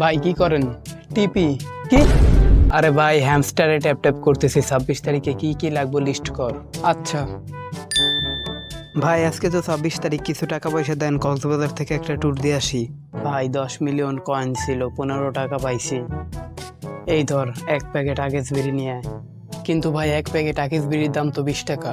ভাই কি করেন? টিপি। কি? আরে ভাই হ্যামস্টারে ট্যাপ ট্যাপ করতেছি ছাব্বিশ তারিখে কি কি লাগবে লিস্ট কর। আচ্ছা। ভাই আজকে তো ছাব্বিশ তারিখ কিছু টাকা পয়সা দেন কক্সবাজার থেকে একটা ট্যুর দিয়ে আসি। ভাই দশ মিলিয়ন কয়েন ছিল পনেরো টাকা পাইছি। এই ধর এক প্যাকেট আগেজ বিড়ি নিয়ে আয়। কিন্তু ভাই এক প্যাকেট আগেজ বিড়ির দাম তো বিশ টাকা।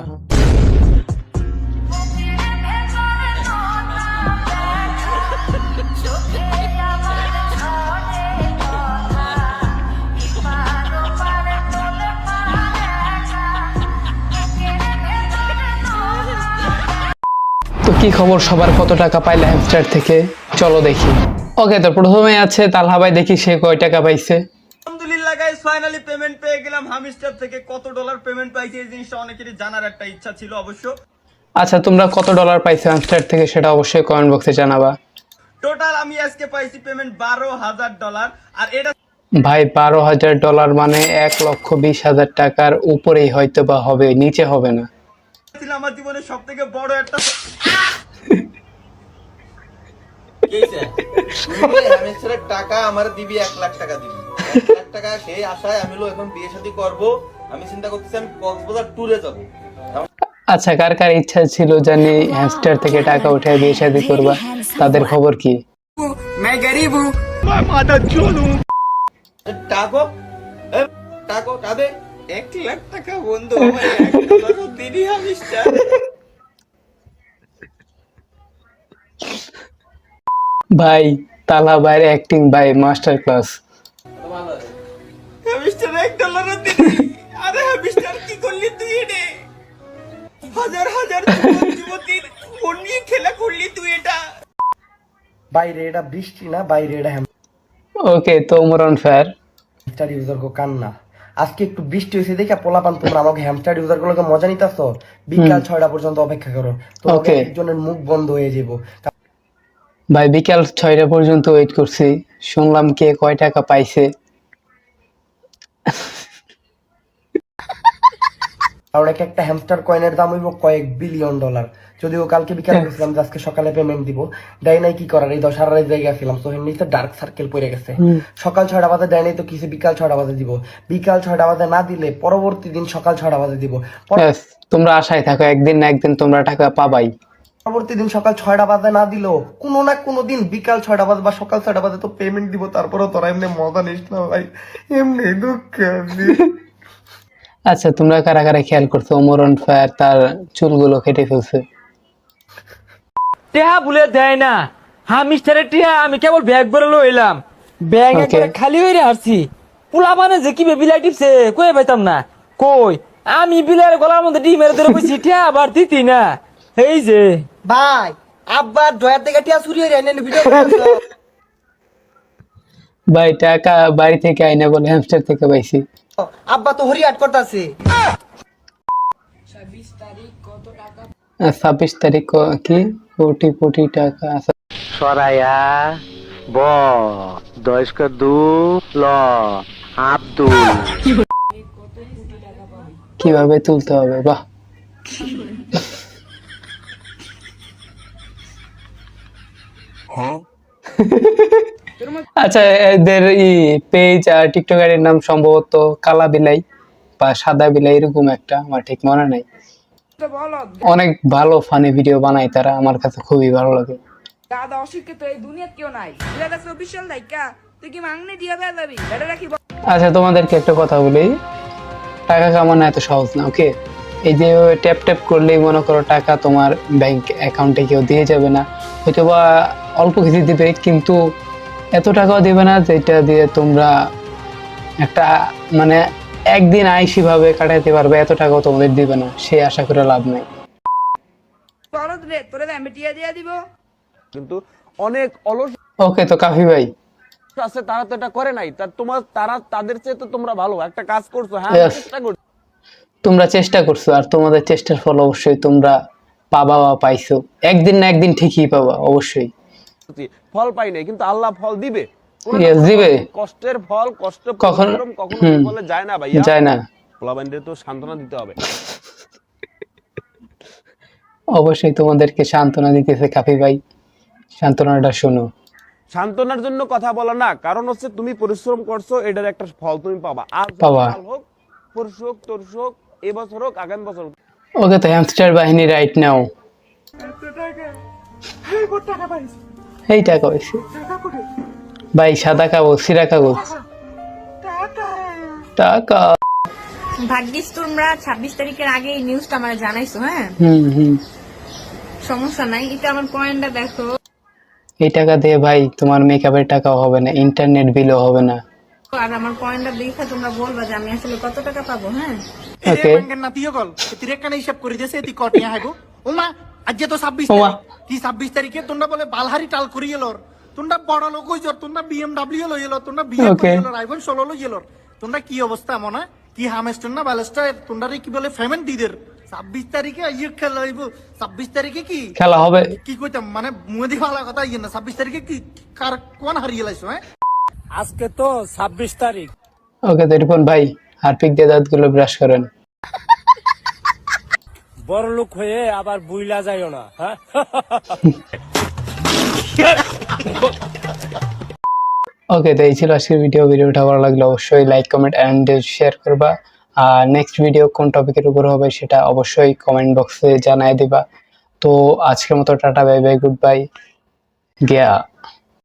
কি খবর সবার? কত টাকা পাইলে হ্যামস্টার থেকে? চলো দেখি। ওকে তো প্রথমে আছে তালহা ভাই দেখি সে কয় টাকা পাইছে। আলহামদুলিল্লাহ গাইস ফাইনালি পেমেন্ট পেয়ে গেলাম হামিস্টার থেকে। কত ডলার পেমেন্ট পাইছি এই জিনিসটা অনেকেরই জানার একটা ইচ্ছা ছিল অবশ্য। আচ্ছা তোমরা কত ডলার পাইছো হ্যামস্টার থেকে সেটা অবশ্যই কমেন্ট বক্সে জানাবা। টোটাল আমি আজকে পাইছি পেমেন্ট বারো হাজার ডলার আর এটা ভাই বারো হাজার ডলার মানে এক লক্ষ বিশ হাজার টাকার উপরেই হয়তো বা হবে নিচে হবে না। ছিল আমার জীবনের সব থেকে বড় একটা টাকা আমার দিবি এক লাখ টাকা দিবি। এক লাখ টাকা সেই আশায় আমি এখন বিয়ে শাদী করব। আমি চিন্তা করতেছি আমি কক্সবাজার ট্যুরে যাব। আচ্ছা কার কার ইচ্ছা ছিল জানি হ্যামস্টার থেকে টাকা উঠে বিয়ে শাদি করবা? তাদের খবর কি? টাকো। টাকো কাঁদে। এক লাখ টাকা বন্ধু আমার এক ডলারও দিনই হামিস্টার ভাই তালা ভাইয়ের অ্যাক্টিং ভাই মাস্টার ক্লাস হামিস্টার এক ডলারও আরে হামিস্টার কি করলি তুই রে? হাজার হাজার যুবতীর নিয়ে খেলা করলি তুই এটা। বাইরে এটা বৃষ্টি না বাইরে এটা ওকে তো মোরন ফেয়ার হ্যামস্টার ইউজার গো কান্না। আজকে একটু বৃষ্টি হয়েছে দেখে পোলাপান তোমরা আমাকে হ্যামস্টার ইউজার গুলোকে মজা নিতেছো? বিকাল ছয়টা পর্যন্ত অপেক্ষা করো। Okay. একজনের মুখ বন্ধ হয়ে যাব ভাই বিকাল ছয়টা পর্যন্ত ওয়েট করছি। শুনলাম কে কয় টাকা পাইছে। আর এক একটা হ্যামস্টার কয়েনের দাম হইব কয়েক বিলিয়ন ডলার যদিও কালকে বিকালে গেছিলাম আজকে সকালে পেমেন্ট দিব। দেয় নাই কি করার? এই দশ হাজার জায়গায় ছিলাম তো এমনি তো ডার্ক সার্কেল পড়ে গেছে। সকাল ছয়টা বাজে দেয় নাই তো কিছু বিকাল ছয়টা বাজে দিব। বিকাল ছয়টা বাজে না দিলে পরবর্তী দিন সকাল ছয়টা বাজে দিব। পর- তোমরা আশায় থাকো একদিন না একদিন তোমরা টাকা পাবাই। পরবর্তী দিন সকাল ছয়টা বাজে না দিলেও কোনো না কোনো দিন বিকাল ছয়টা বাজে বা সকাল ছয়টা বাজে তো পেমেন্ট দিব তারপরেও তোরা এমনি মজা নিস না ভাই? এমনি দুঃখ আছে। আচ্ছা তোমরা কারা কারা খেয়াল করছ? মোরন ফায়ার তার চুলগুলো কেটে ফেলছে। টেহা বলে দেয় না। হ্যাঁ হামিস্টারের টেহা আমি কেবল ব্যাগ ভরে লইলাম ব্যাগ. একবারে খালি হয়ে আসছি। পোলা মানে যে কি বিলাই টিপছে কই পাইতাম না। কই? আমি বিলার গলার মধ্যে ডিমের ধরে বসি টেহা আবার দিতি না। এই যে। ভাই আব্বার ডয়ার থেকে টিয়া চুরি হয়ে এনে ভিডিও ভাই টাকা বাড়ি থেকে আইনা বলে হ্যামস্টার থেকে পাইছি। আব্বা তো হরি আট করতেছে। ছাব্বিশ তারিখ ক- কি? কোটি কোটি টাকা আছে। সরাইয়া ব দয়স্ক দু ল আব্দুল। কীভাবে তুলতে হবে? বাহ। আচ্ছা এদের ই পেজ আর টিকটকারের নাম সম্ভবত কালা বিলাই বা সাদা বিলাই এরকম একটা আমার ঠিক মনে নাই। অনেক ভালো ফানি ভিডিও বানায় তারা আমার কাছে খুবই ভালো লাগে। দাদা অশিক্ষিত এই দুনিয়াত কেউ নাই। দুই হাজার চব্বিশ সাল দায়িকা তুই কি মাংনি দিয়ে বেয়া যাবি? এটা রাখি আচ্ছা তোমাদেরকে একটা কথা বলি। টাকা কামানো এত সহজ না ওকে এই যে ট্যাপ ট্যাপ করলেই মনে করো টাকা তোমার ব্যাংক অ্যাকাউন্টে কেউ দিয়ে যাবে না। হয়তো বা অল্প কিছু দিবে কিন্তু এত টাকাও দিবে না যেটা দিয়ে তোমরা একটা মানে একদিন আইসি ভাবে কাটাইতে পারবে এত টাকাও তোমাদের দিবে না সে আশা করে লাভ নাই। তোরে কিন্তু অনেক অলস ওকে তো কাফি ভাই। আছে তারা তো এটা করে নাই তা তোমার তারা তাদের চেয়ে তো তোমরা ভালো একটা কাজ করছ হ্যাঁ চেষ্টা করছ। তোমরা চেষ্টা করছ আর তোমাদের চেষ্টার ফল অবশ্যই তোমরা পাবা বা পাইছো। একদিন না একদিন ঠিকই পাবা অবশ্যই। ফল পাই নাই কিন্তু আল্লাহ ফল দিবে। দিবে। কষ্টের ফল কষ্ট কখন বিফলে যায় না ভাইয়া। যায় না। পোলাবাইনদের তো সান্ত্বনা দিতে হবে। অবশ্যই তোমাদেরকে সান্ত্বনা দিতেছে কাফি ভাই। সান্ত্বনাটা শোনো। সান্ত্বনার জন্য কথা বলা না কারণ হচ্ছে তুমি পরিশ্রম করছ এটার একটা ফল তুমি পাবা। আজ হোক, পাবা। হোক পরশু হোক তরশু হোক এবছর হোক আগামী বছর হোক। ওকে তো হ্যামস্টার বাহিনী রাইট নাও এই টাকা হয়েছে ভাই সাদা কাগজ সিরা কাগজ। টাকা। ভাগ্যিস তোমরা ছাব্বিশ তারিখের আগে এই নিউজটা আমার জানাইছো হ্যাঁ? হুম হুম। সমস্যা নাই এটা আমার পয়েন্টটা দেখো। এই টাকা দিয়ে ভাই তোমার মেকআপের টাকাও হবে না ইন্টারনেট বিলও হবে না। আর আমার পয়েন্টটা দেখে তোমরা বলবা যে আমি আসলে কত টাকা পাবো হ্যাঁ? ওকে না তুই গল তিরে কানে হিসাব করে দিয়েছে এটি কটিয়া হাইবো ওমা আজ তো ছাব্বিশ ওমা। কি ছাব্বিশ তারিখে তোমরা বলে বালহারি টাল করি এলোর তোমরা বড় লোক হইছ তোমরা বিএমডাব্লিউ লই এলো তোমরা বিএম. আইফোন ষোলো লই এলোর তোমরা কি অবস্থা মনে? কি হামেস্টন না ব্যালেস্টার? তোমরা কি বলে পেমেন্ট দিদের? ছাব্বিশ তারিখে ইয়ে খেলা হইব। ছাব্বিশ তারিখে কি? খেলা হবে। কি কইতাম? মানে মুদি ভালো কথা ইয়ে না। ছাব্বিশ তারিখে কি কার কোন হারিয়ে লাইছো হ্যাঁ? আজকে তো ছাব্বিশ তারিখ। ওকে তো ভাই হারপিক দিয়ে দাঁতগুলো ব্রাশ করেন। বড় লোক হয়ে আবার বুইলা যাইও না হ্যাঁ? ওকে তো এই ছিল আজকের ভিডিও ভিডিওটা ভালো লাগলে অবশ্যই লাইক কমেন্ট অ্যান্ড শেয়ার করবা। আর নেক্সট ভিডিও কোন টপিকের উপর হবে সেটা অবশ্যই কমেন্ট বক্সে জানাই দিবা। তো আজকের মতো tata bye bye good bye গিয়া।